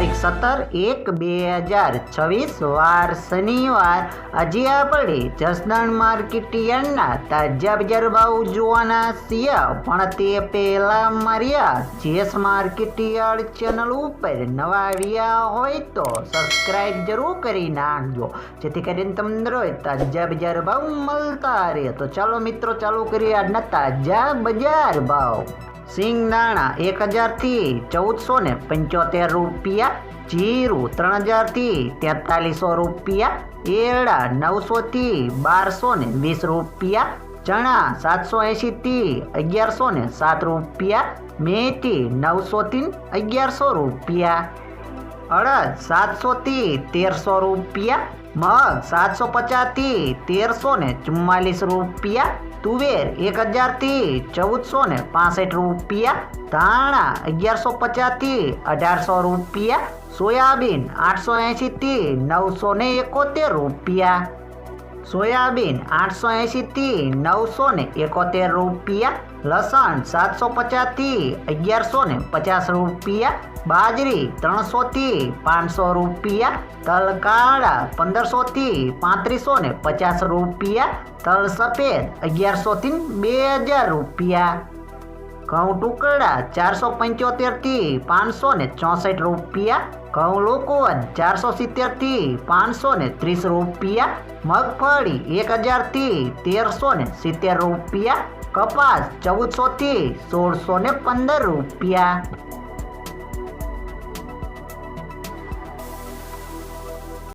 તારીખ સત્તર એક બે હજાર છવ્વીસ, વાર શનિવાર. આજે આપણે જસદણ માર્કેટ યાર્ડના તાજા બજાર ભાવ જોવાના છીએ, પણ તે પહેલાં માર્યા જેસ માર્કેટ યાર્ડ ચેનલ ઉપર નવા આવ્યા હોય તો સબસ્ક્રાઇબ જરૂર કરી નાખજો, જેથી કરીને તમને રોજ તાજા બજાર ભાવ મળતા રહે. તો ચાલો મિત્રો, ચાલુ કરીએ આજના તાજા બજાર ભાવ. સિંગદાણા એક હજારથી ચૌદસો ને પંચોતેર રૂપિયા, જીરું ત્રણ હજારથી તેતાલીસો રૂપિયા, એરડા નવસોથી બારસો ને વીસ રૂપિયા, ચણા સાતસો એંશીથી અગિયારસો ને સાત રૂપિયા, મેથી નવસોથી અગિયારસો રૂપિયા. અડદ સાતસોથી તેરસો રૂપિયા? મગ સાતસો પચાસથી તેરસો ને ચુમ્માલીસ રૂપિયા. તુવેર એક હજારથી ચૌદસો ને પાસઠ રૂપિયા. ધાણા અગિયારસો પચાસથી અઢારસો રૂપિયા. સોયાબીન આઠસો એંશીથી નવસો ને એકોતેર રૂપિયા. સોયાબીન આઠસો એંશીથી નવસો ને એકોતેર રૂપિયા, લસણ સાતસો પચાસથી અગિયારસો ને પચાસ રૂપિયા, બાજરી ત્રણસોથી પાંચસો રૂપિયા તલ કાળા પંદરસોથી પાંત્રીસો ને પચાસ રૂપિયા, તલ સફેદ અગિયારસોથી બે હજાર રૂપિયા. ઘઉં ટુકડા ચારસો પંચોતેરથી પાંચસો ને ચોસઠ રૂપિયા. ઘઉં લોકો ચારસો સિત્તેરથી પાંચસો ને ત્રીસ રૂપિયા, મગફળી એક હજારથી તેરસો ને સિત્તેર રૂપિયા, કપાસ ચૌદસોથી સોળસો ને પંદર રૂપિયા.